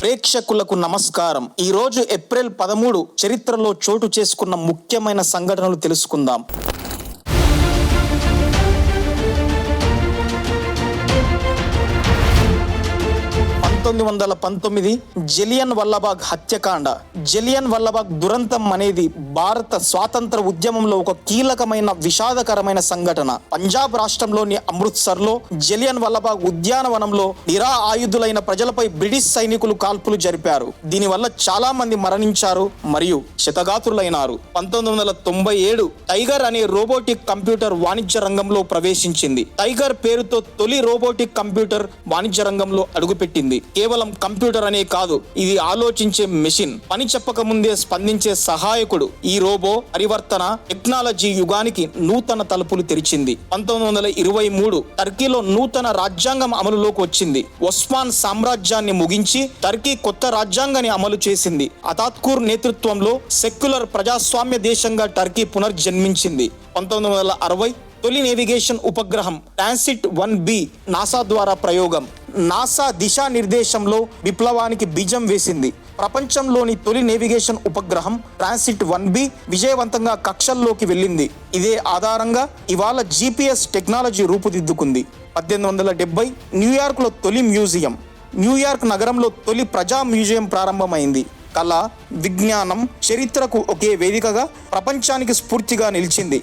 ప్రేక్షకులకు నమస్కారం. ఈ రోజు ఏప్రిల్ పదమూడు చరిత్రలో చోటు చేసుకున్న ముఖ్యమైన సంఘటనలు తెలుసుకుందాం. పంతొమ్మిది వందల పంతొమ్మిది జలియన్ వల్లబాగ్ హత్యకాండ. జలియన్ వల్లబాగ్ దురంతం అనేది భారత స్వాతంత్ర ఉద్యమంలో ఒక కీలకమైన విషాదకరమైన సంఘటన. పంజాబ్ రాష్ట్రంలోని అమృత్సర్లో జలియన్ వల్లబాగ్ ఉద్యానవనంలో నిరా ఆయుధులైన ప్రజలపై బ్రిటిష్ సైనికులు కాల్పులు జరిపారు. దీనివల్ల చాలా మంది మరణించారు మరియు శతగాతులైనారు పంతొమ్మిది వందల తొంభై ఏడు టైగర్ అనే రోబోటిక్ కంప్యూటర్ వాణిజ్య రంగంలో ప్రవేశించింది. టైగర్ పేరుతో తొలి రోబోటిక్ కంప్యూటర్ వాణిజ్య రంగంలో అడుగుపెట్టింది. కేవలం కంప్యూటర్ అనే కాదు ఇది ఆలోచించే మెషిన్. పని చెప్పక ముందే స్పందించే సహాయకుడు. ఈ రోబో పరివర్తన టెక్నాలజీ యుగానికి నూతన తలుపులు తెరిచింది. పంతొమ్మిది వందల ఇరవై మూడు టర్కీలో నూతన రాజ్యాంగం అమలులోకి వచ్చింది. ఒస్మాన్ సామ్రాజ్యాన్ని ముగించి టర్కీ కొత్త రాజ్యాంగాన్ని అమలు చేసింది. అతాత్కూర్ నేతృత్వంలో సెక్యులర్ ప్రజాస్వామ్య దేశంగా టర్కీ పునర్జన్మించింది. పంతొమ్మిది వందల అరవై తొలి నేవిగేషన్ ఉపగ్రహం ట్రాన్సిట్ వన్ బి నాసా ద్వారా ప్రయోగం. నాసా దిశానిర్దేశంలో విప్లవానికి బీజం వేసింది. ప్రపంచంలోని తొలి నేవిగేషన్ ఉపగ్రహం ట్రాన్సిట్ వన్ బి విజయవంతంగా కక్షల్లోకి వెళ్ళింది. ఇదే ఆధారంగా ఇవాళ జీపీఎస్ టెక్నాలజీ రూపుదిద్దుకుంది. పద్దెనిమిది వందల డెబ్బై న్యూయార్క్లో తొలి మ్యూజియం న్యూయార్క్ నగరంలో తొలి ప్రజా మ్యూజియం ప్రారంభమైంది. కళ విజ్ఞానం చరిత్రకు ఒకే వేదికగా ప్రపంచానికి స్ఫూర్తిగా నిలిచింది.